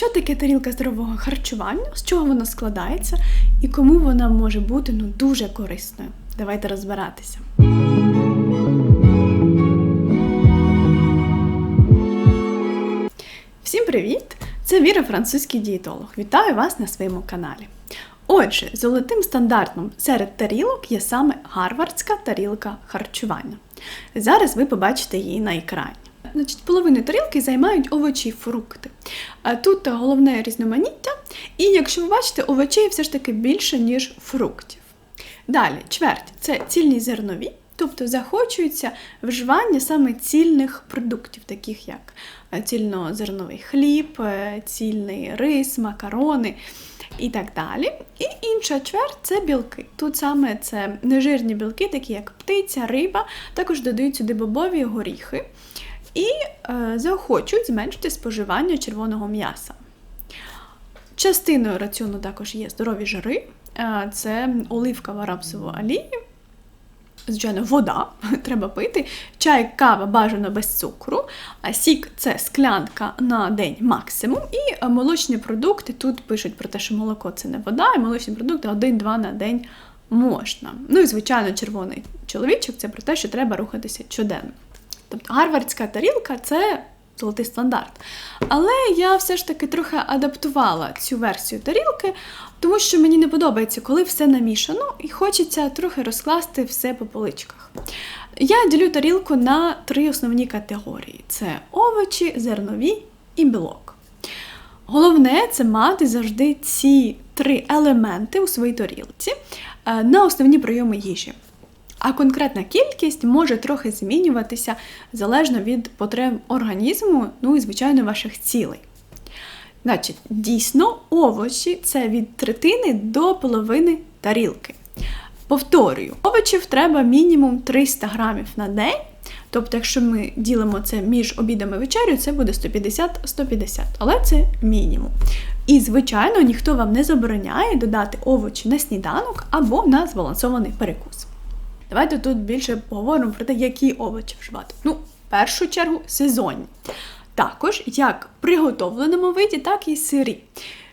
що таке тарілка здорового харчування, з чого вона складається і кому вона може бути ну, дуже корисною. Давайте розбиратися. Всім привіт! Це Віра, французький дієтолог. Вітаю вас на своєму каналі. Отже, золотим стандартом серед тарілок є саме гарвардська тарілка харчування. Зараз ви побачите її на екрані. Значить, половину тарілки займають овочі і фрукти. Тут головне різноманіття, і якщо ви бачите, овочей все ж таки більше, ніж фруктів. Далі, чверть це цільні зернові, тобто захочується вживання саме цільних продуктів, таких як е, цільнозерновий хліб, е, цільний рис, макарони і так далі. І інша чверть це білки. Тут саме це нежирні білки, такі як птиця, риба, також додають сюди бобові горіхи і е, захочуть зменшити споживання червоного м'яса. Частиною раціону також є здорові жири, е, це оливкова рапсова олія, звичайно, вода треба пити, чай, кава бажано без цукру, а сік це склянка на день максимум. І е, молочні продукти тут пишуть про те, що молоко це не вода, і молочні продукти 1-2 на день можна. Ну і, звичайно, червоний чоловічок це про те, що треба рухатися щоденно. Тобто гарвардська тарілка це золотий стандарт. Але я все ж таки трохи адаптувала цю версію тарілки, тому що мені не подобається, коли все намішано, і хочеться трохи розкласти все по поличках. Я ділю тарілку на три основні категорії: це овочі, зернові і білок. Головне це мати завжди ці три елементи у своїй тарілці е, на основні прийоми їжі. А конкретна кількість може трохи змінюватися залежно від потреб організму, ну і, звичайно, ваших цілей. Значить, дійсно, овочі це від третини до половини тарілки. Повторюю, овочів треба мінімум 300 грамів на день. Тобто, якщо ми ділимо це між обідами і вечерю, це буде 150-150, але це мінімум. І, звичайно, ніхто вам не забороняє додати овочі на сніданок або на збалансований перекус. Давайте тут більше поговоримо про те, які овочі вживати. Ну, в першу чергу, сезонні. Також як приготовленому виді, так і сирі.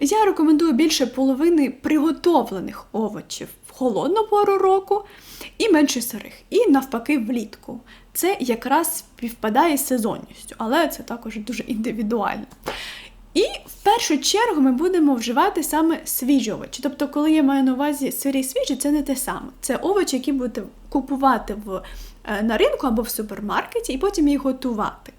Я рекомендую більше половини приготовлених овочів в холодну пору року і менше сирих. І навпаки, влітку. Це якраз співпадає з сезонністю, але це також дуже індивідуально. І в першу чергу ми будемо вживати саме свіжі овочі. Тобто, коли я маю на увазі сирі свіжі, це не те саме. Це овочі, які будете купувати в, е, на ринку або в супермаркеті, і потім їх готувати.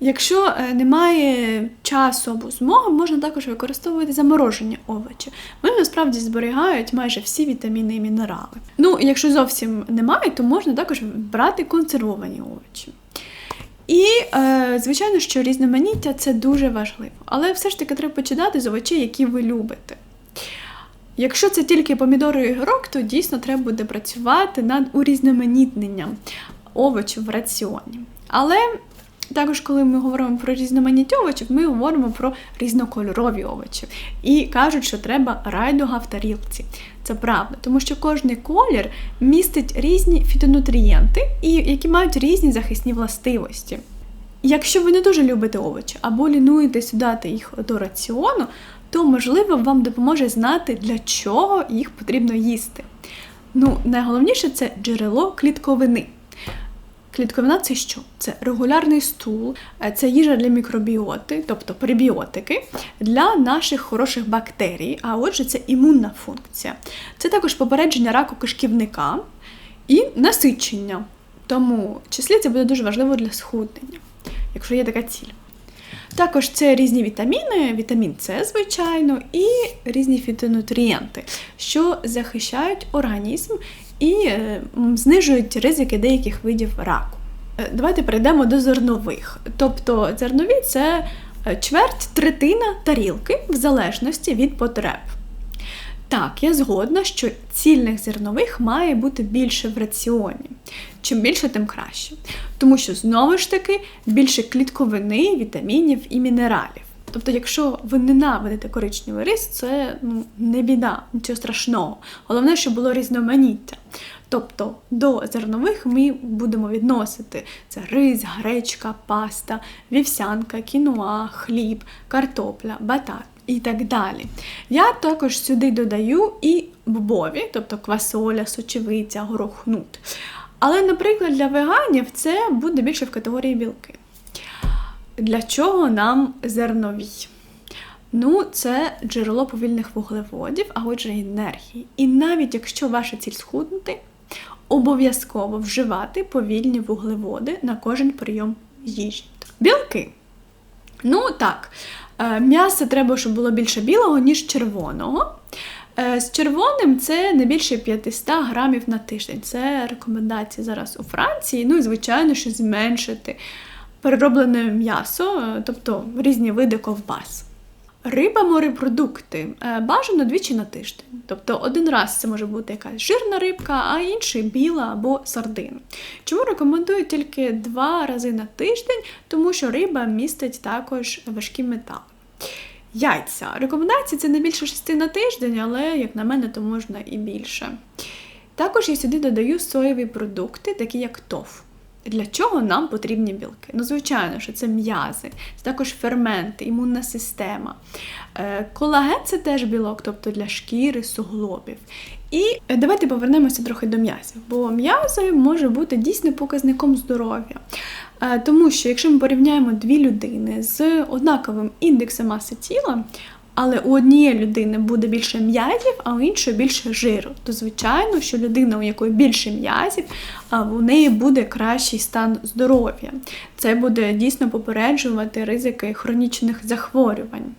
Якщо е, немає часу або змоги, можна також використовувати заморожені овочі. Вони насправді зберігають майже всі вітаміни і мінерали. Ну, якщо зовсім немає, то можна також брати консервовані овочі. І, е, звичайно, що різноманіття це дуже важливо. Але все ж таки треба починати з овочей, які ви любите. Якщо це тільки помідори і грок, то дійсно треба буде працювати над урізноманітненням овочів в раціоні. Але також, коли ми говоримо про різноманіття овочів, ми говоримо про різнокольорові овочі. І кажуть, що треба райдуга в тарілці. Це правда, тому що кожний колір містить різні фітонутрієнти, які мають різні захисні властивості. Якщо ви не дуже любите овочі або лінуєтесь дати їх до раціону, то, можливо, вам допоможе знати, для чого їх потрібно їсти. Ну, найголовніше це джерело клітковини. Клітковина це що? Це регулярний стул, е, це їжа для мікробіоти, тобто пребіотики, для наших хороших бактерій, а отже, це імунна функція. Це також попередження раку кишківника і насичення. Тому числі це буде дуже важливо для схуднення, якщо є така ціль. Також це різні вітаміни, вітамін С, звичайно, і різні фітонутрієнти, що захищають організм і е, знижують ризики деяких видів раку. Е, давайте перейдемо до зернових. Тобто зернові це е, чверть третина тарілки в залежності від потреб. Так, я згодна, що цільних зернових має бути більше в раціоні. Чим більше, тим краще. Тому що, знову ж таки, більше клітковини, вітамінів і мінералів. Тобто, якщо ви ненавидите коричневий рис, це ну, не біда, нічого страшного. Головне, щоб було різноманіття. Тобто до зернових ми будемо відносити це рис, гречка, паста, вівсянка, кінуа, хліб, картопля, батат і так далі. Я також сюди додаю і бобові, тобто квасоля, сочевиця, горох, нут. Але, наприклад, для веганів це буде більше в категорії білки. Для чого нам зернові? Ну, це джерело повільних вуглеводів, а отже, енергії. І навіть якщо ваша ціль схуднути, обов'язково вживати повільні вуглеводи на кожен прийом їжі. Білки. Ну так, е, м'ясо треба, щоб було більше білого, ніж червоного. Е, з червоним це не більше 500 грамів на тиждень. Це рекомендації зараз у Франції. Ну і, звичайно, що зменшити перероблене м'ясо, е, тобто різні види ковбас. Риба, морепродукти е, бажано двічі на тиждень. Тобто один раз це може бути якась жирна рибка, а інший біла або сардин. Чому рекомендую тільки два рази на тиждень, тому що риба містить також важкі метали. Яйця. Рекомендації це не більше 6 на тиждень, але, як на мене, то можна і більше. Також я сюди додаю соєві продукти, такі як тоф. Для чого нам потрібні білки? Ну, звичайно, що це м'язи, це також ферменти, імунна система. Е, колаген це теж білок, тобто для шкіри, суглобів. І е, давайте повернемося трохи до м'язів, бо м'язи може бути дійсно показником здоров'я. Е, тому що, якщо ми порівняємо дві людини з однаковим індексом маси тіла, але у однієї людини буде більше м'язів, а у іншої більше жиру. То, звичайно, що людина, у якої більше м'язів, у неї буде кращий стан здоров'я. Це буде дійсно попереджувати ризики хронічних захворювань.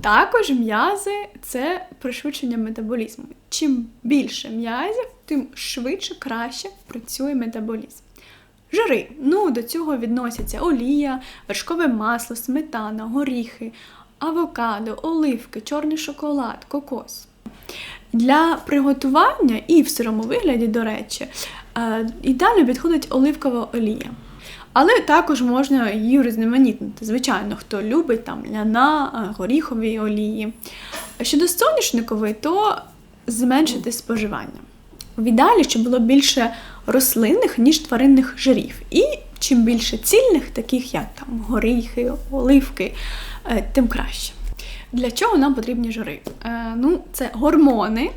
Також м'язи це пришвидшення метаболізму. Чим більше м'язів, тим швидше краще працює метаболізм. Жири. Ну, до цього відносяться олія, вершкове масло, сметана, горіхи, авокадо, оливки, чорний шоколад, кокос. Для приготування і в сирому вигляді, до речі, е, ідеально підходить оливкова олія. Але також можна її різноманітнити. Звичайно, хто любить там ляна, е, горіхові олії. Щодо соняшникової, то зменшити споживання. В ідеалі, щоб було більше рослинних, ніж тваринних жирів. І чим більше цільних, таких як там горіхи, оливки, е, тим краще. Для чого нам потрібні жири? Е, ну, Це гормони,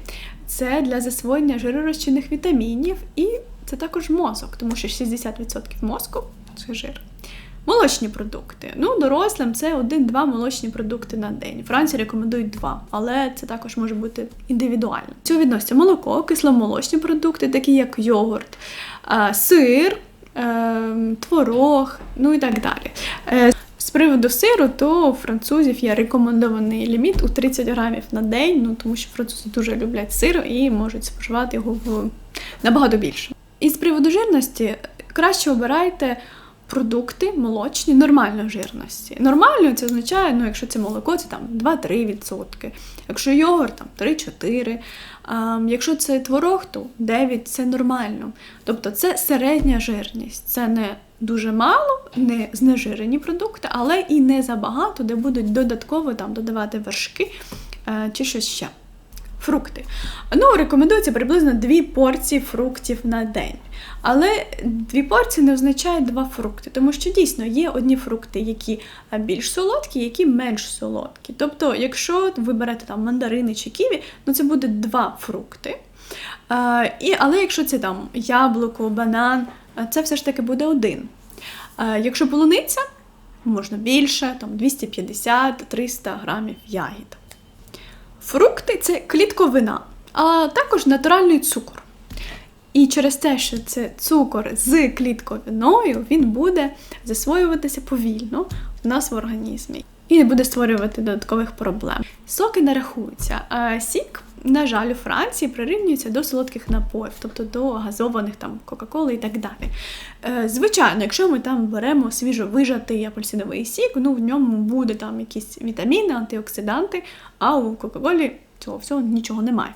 це для засвоєння жиророзчинних вітамінів, і це також мозок, тому що 60% мозку це жир. Молочні продукти. Ну, дорослим це один-два молочні продукти на день. Франції рекомендують два, але це також може бути індивідуально. Цього відноситься молоко, кисломолочні продукти, такі як йогурт, е, сир, творог, ну і так далі. Е, з приводу сиру, то у французів є рекомендований ліміт у 30 грамів на день, ну тому що французи дуже люблять сир і можуть споживати його в набагато більше. І з приводу жирності краще обирайте продукти молочні нормальної жирності. Нормально це означає, ну, якщо це молоко, це там 2-3%. Якщо йогурт, там 3-4%. А, Якщо це творог, то 9% це нормально. Тобто це середня жирність. Це не дуже мало, не знежирені продукти, але і не забагато, де будуть додатково там додавати вершки е, чи щось ще. Фрукти. Ну, рекомендується приблизно дві порції фруктів на день. Але дві порції не означає два фрукти, тому що дійсно є одні фрукти, які більш солодкі, які менш солодкі. Тобто, якщо ви берете там мандарини чи ківі, ну це буде два фрукти. А, і, Але якщо це там яблуко, банан, це все ж таки буде один. А, якщо полуниця, можна більше, там 250-300 грамів ягід. Фрукти це клітковина, а також натуральний цукор. І через те, що це цукор з клітковиною, він буде засвоюватися повільно в нас в організмі і не буде створювати додаткових проблем. Соки не рахуються. А сік, на жаль, у Франції прирівнюється до солодких напоїв, тобто до газованих там Кока-Коли і так далі. Е, звичайно, якщо ми там беремо свіжо вижатий апельсиновий сік, ну в ньому буде там якісь вітаміни, антиоксиданти, а у Кока-Колі цього всього нічого немає.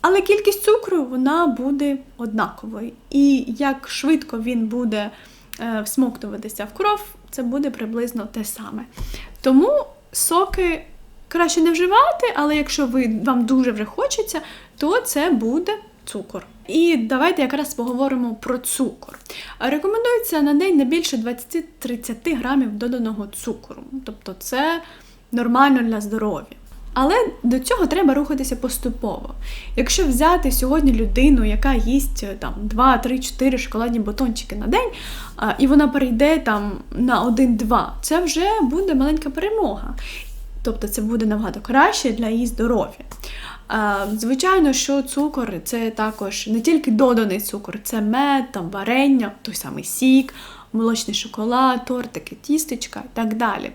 Але кількість цукру вона буде однаковою. І як швидко він буде е, всмоктуватися в кров, це буде приблизно те саме. Тому соки краще не вживати, але якщо ви, вам дуже вже хочеться, то це буде цукор. І давайте якраз поговоримо про цукор. Рекомендується на день не більше 20-30 грамів доданого цукру. Тобто це нормально для здоров'я. Але до цього треба рухатися поступово. Якщо взяти сьогодні людину, яка їсть е, там 2, 3, 4 шоколадні батончики на день, і вона перейде там на 1-2, це вже буде маленька перемога. Тобто це буде набагато краще для її здоров'я. Звичайно, що цукор це також не тільки доданий цукор, це мед, там, варення, той самий сік, молочний шоколад, тортики, тістечка і так далі.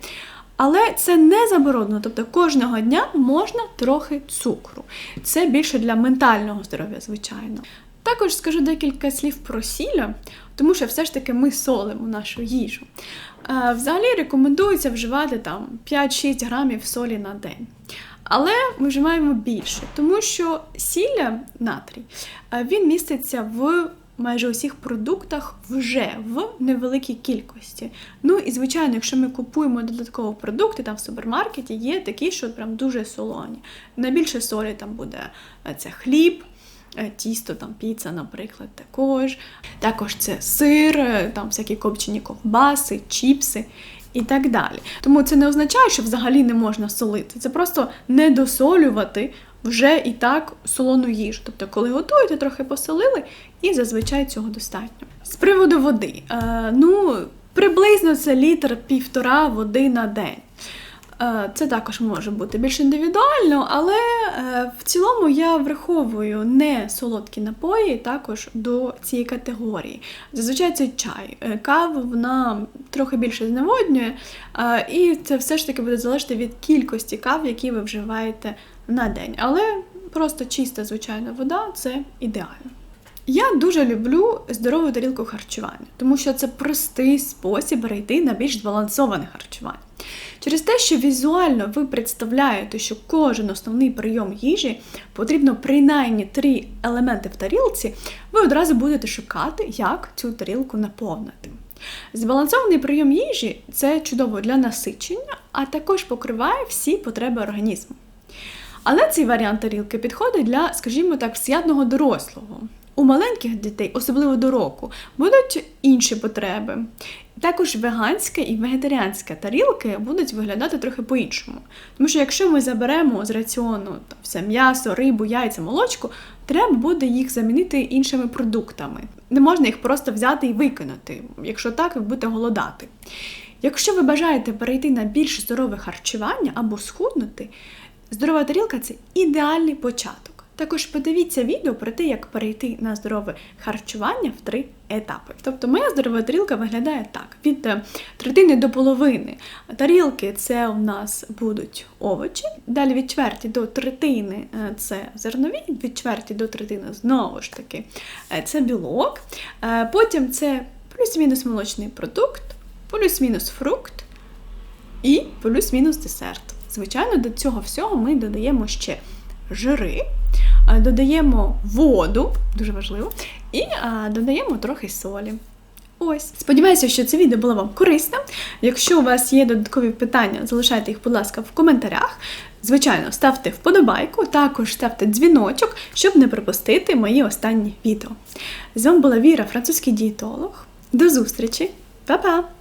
Але це не заборонено, тобто кожного дня можна трохи цукру. Це більше для ментального здоров'я, звичайно. Також скажу декілька слів про сілля, тому що все ж таки ми солимо нашу їжу. Взагалі рекомендується вживати там 5-6 грамів солі на день. Але ми вживаємо більше, тому що сілля натрій він міститься в майже усіх продуктах вже в невеликій кількості. Ну і звичайно, якщо ми купуємо додаткові продукти там в супермаркеті, є такі, що прям дуже солоні. Найбільше солі там буде е, це хліб. Е, тісто, там піца, наприклад, також. Також це сир, е, там всякі копчені ковбаси, чіпси і так далі. Тому це не означає, що взагалі не можна солити. Це просто не досолювати вже і так солону їжу. Тобто, коли готуєте, трохи посолили, і зазвичай цього достатньо. З приводу води, е, ну, приблизно це літр півтора води на день. Е, це також може бути більш індивідуально, але е, в цілому я враховую не солодкі напої також до цієї категорії. Зазвичай це чай. Е, кава вона трохи більше зневоднює, і це все ж таки буде залежати від кількості кав, які ви вживаєте на день. Але просто чиста звичайна вода це ідеально. Я дуже люблю здорову тарілку харчування, тому що це простий спосіб перейти на більш збалансоване харчування. Через те, що візуально ви представляєте, що кожен основний прийом їжі потрібно принаймні три елементи в тарілці, ви одразу будете шукати, як цю тарілку наповнити. Збалансований прийом їжі це чудово для насичення, а також покриває всі потреби організму. Але цей варіант тарілки підходить для, скажімо так, всіядного дорослого. У маленьких дітей, особливо до року, будуть інші потреби. Також веганська і вегетаріанська тарілки будуть виглядати трохи по-іншому. Тому що якщо ми заберемо з раціону там, все м'ясо, рибу, яйця, молочку, треба буде їх замінити іншими продуктами. Не можна їх просто взяти і викинути, якщо так, ви будете голодати. Якщо ви бажаєте перейти на більш здорове харчування або схуднути, здорова тарілка це ідеальний початок. Також подивіться відео про те, як перейти на здорове харчування в три етапи. Тобто моя здорова тарілка виглядає так: від е, третини до половини тарілки це у нас будуть овочі. Далі від чверті до третини е, це зернові, від чверті до третини знову ж таки е, це білок. Потім це плюс-мінус молочний продукт, плюс-мінус фрукт і плюс-мінус десерт. Звичайно, до цього всього ми додаємо ще жири. Додаємо воду, дуже важливо, і додаємо трохи солі. Ось. Сподіваюся, що це відео було вам корисним. Якщо у вас є додаткові питання, залишайте їх, будь ласка, в коментарях. Звичайно, ставте вподобайку, також ставте дзвіночок, щоб не пропустити мої останні відео. З вами була Віра, французький дієтолог. До зустрічі, Па-па!